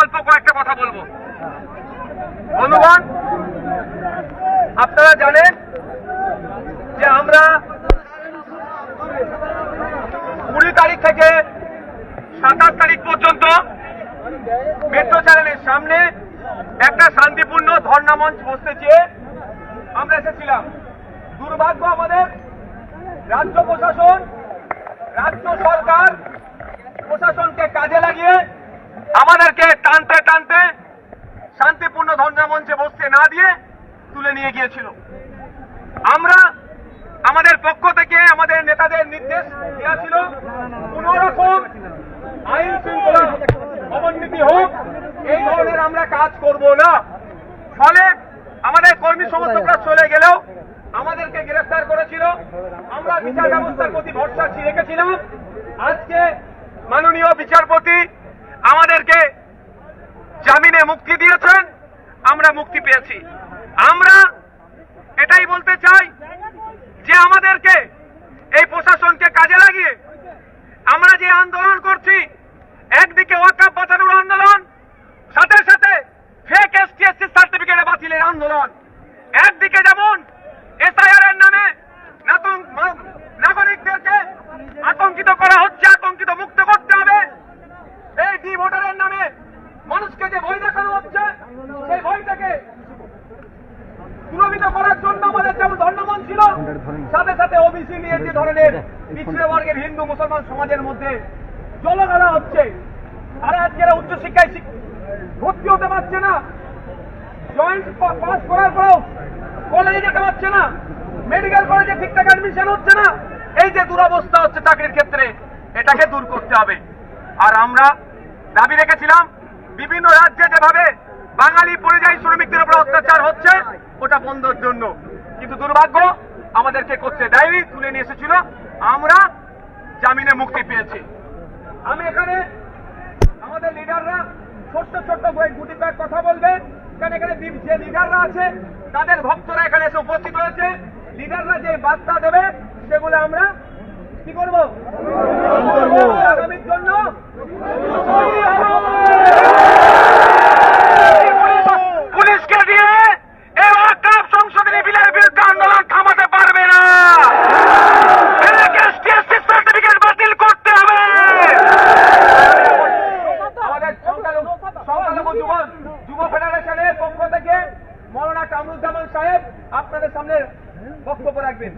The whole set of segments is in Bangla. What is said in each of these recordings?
অল্প কয়েকটা কথা বলব। বন্ধুগণ আপনারা জানেন যে আমরা কুড়ি তারিখ থেকে সাতাশ তারিখ পর্যন্ত মেট্রো চ্যানেলের সামনে একটা শান্তিপূর্ণ ধর্ণা মঞ্চ বসতে চেয়ে আমরা এসেছিলাম। দুর্ভাগ্য আমাদের রাজ্য প্রশাসন, রাজ্য সরকার প্রশাসনকে কাজে লাগিয়ে আমাদেরকে টানতে টানতে শান্তিপূর্ণ ধর্ণা মঞ্চে বসতে না দিয়ে তুলে নিয়ে গিয়েছিল। আমরা আমাদের পক্ষ থেকে আমাদের নেতাদের নির্দেশ দেওয়া ছিল কোন রকম আইন শৃঙ্খলা অবনতি হোক, এই ধরনের আমরা কাজ করব না। ফলে আমাদের কর্মী সমর্থকরা চলে গেলেও আমাদেরকে গ্রেফতার করেছিল। আমরা বিচার ব্যবস্থার প্রতি ভরসা রেখেছিলাম। আজকে মাননীয় বিচারপতি আমাদেরকে জামিনে মুক্তি দিয়েছেন, আমরা মুক্তি পেয়েছি। আমরা এটাই বলতে চাই যে আমাদেরকে এই প্রশাসনকে কাজে লাগিয়ে আমরা যে আন্দোলন করছি, একদিকে ওয়াকাপ বাঁচানোর আন্দোলন, সাথে সাথে ফেক এসটিএসসি সার্টিফিকেট বাতিলের আন্দোলন একদিকে যেমন এসআইআর এর নামে নাতং- মা- নাগরিকদেরকে আতঙ্কিত করা হচ্ছে আতঙ্কিত মুক্ত করতে হবে এই ডি ভোটারের নামে মানুষকে যে ভয় দেখানো হচ্ছে সেই ভয়টাকে দূরীভূত করার জন্য আমাদের যেমন ধর্ণামন ছিল। সাথে সাথে ওবিসি নিয়ে যে ধরনের পিছড়ে বর্গের হিন্দু মুসলমান সমাজের মধ্যে জলগালা হচ্ছে। তারা আজকে এরা উচ্চশিক্ষায় ভর্তি হতে পারছে না। জয়েন্ট পাস করার পরেও কলেজে যেতে পারছে না। মেডিকেল কলেজে ঠিকঠাক অ্যাডমিশন হচ্ছে না। এই যে দুরবস্থা হচ্ছে চাকরির ক্ষেত্রে এটাকে দূর করতে হবে। আর আমরা দাবি রেখেছিলাম বিভিন্ন রাজ্যে যেভাবে বাঙালি পরিযায়ী শ্রমিকদের উপর অত্যাচার হচ্ছে ওটা বন্ধের জন্য। কিন্তু দুর্ভাগ্য আমাদেরকে করতে দেয়নি তুলে নিয়ে এসেছিল। আমরা জামিনে মুক্তি পেয়েছি। আমি এখানে আমাদের লিডাররা ছোট্ট ছোট্ট বই গুটি কয়েক কথা বলবে। কারণ এখানে যে লিডাররা আছে তাদের ভক্তরা এখানে এসে উপস্থিত হয়েছে। লিডাররা যে বার্তা দেবে সেগুলো আমরা কি করব আগামীর জন্য পুলিশকে দিয়ে এই ওয়াকআপ সংশোধনী বিলের বিরুদ্ধে আন্দোলন থামাতে পারবে না সার্টিফিকেট বাতিল করতে হবে আমাদের সংখ্যালঘু সংখ্যালঘু যুব ফেডারেশনের পক্ষ থেকে মৌলানা কামরুজ্জামান সাহেব আপনাদের সামনে বক্তব্য রাখবেন।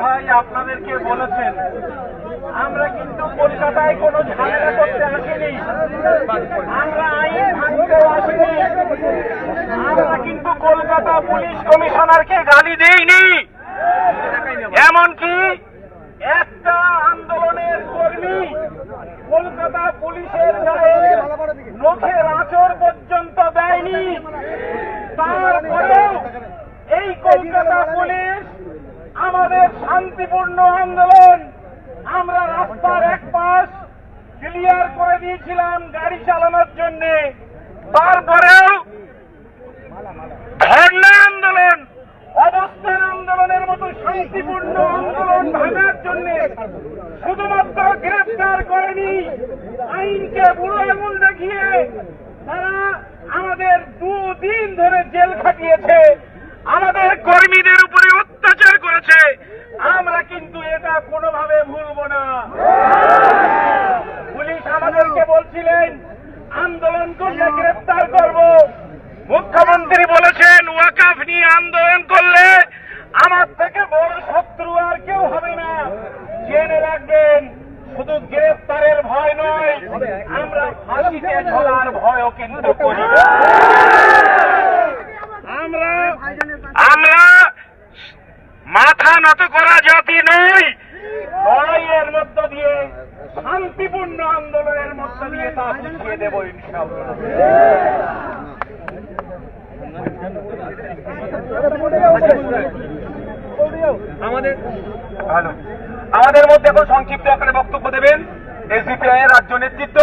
ভাই আপনাদেরকে বলেছেন, আমরা কিন্তু কলকাতায় কোনো ঝামেলা করতে আসিনি। আমরা আইন ভাঙতেও আসিনি আমরা কিন্তু কলকাতা পুলিশ কমিশনারকে গালি দেইনি। এমনকি একটা আন্দোলনের কর্মী কলকাতা পুলিশের গায়ে নখের আচর পর্যন্ত দেয়নি। তারপরেও এই কলকাতা পুলিশ আমাদের শান্তিপূর্ণ আন্দোলন, আমরা রাস্তার এক পাশ ক্লিয়ার করে দিয়েছিলাম গাড়ি চালানোর জন্য তারপরেও ধর্ণা আন্দোলন অবস্থান আন্দোলনের মতো শান্তিপূর্ণ আন্দোলন ভাঙার জন্য শুধুমাত্র গ্রেফতার করেনি। আইনকে বুড়ো আঙুল দেখিয়ে তারা আমাদের দুদিন ধরে জেল খাটিয়েছে। আমাদের কর্মীদের উপরে অত্যাচার করেছে। আমরা কিন্তু এটা কোনোভাবে ভুলব না। পুলিশ আমাদেরকে বলছিলেন, আন্দোলন করলে গ্রেফতার করব। মুখ্যমন্ত্রী বলেছেন, ওয়াকাফ নিয়ে আন্দোলন করলে আমার থেকে বড় শত্রু আর কেউ হবে না। রাখবেন। শুধু গ্রেফতারের ভয় নয়, আমরা ফাঁসিতে ঝোলার ভয়ও কিন্তু করি আমরা আমরা মাথা নত করা জাতি নই। লড়াইয়ের মধ্য দিয়ে, শান্তিপূর্ণ আন্দোলনের মধ্য দিয়ে তা বুঝিয়ে দেব ইনশাআল্লাহ। আমাদের ভালো। আমাদের মধ্যে এখন সংক্ষিপ্ত আকারে বক্তব্য দেবেন এসডিপিআই এর রাজ্য নেতৃত্ব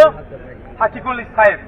হাকিকুল সাহেব।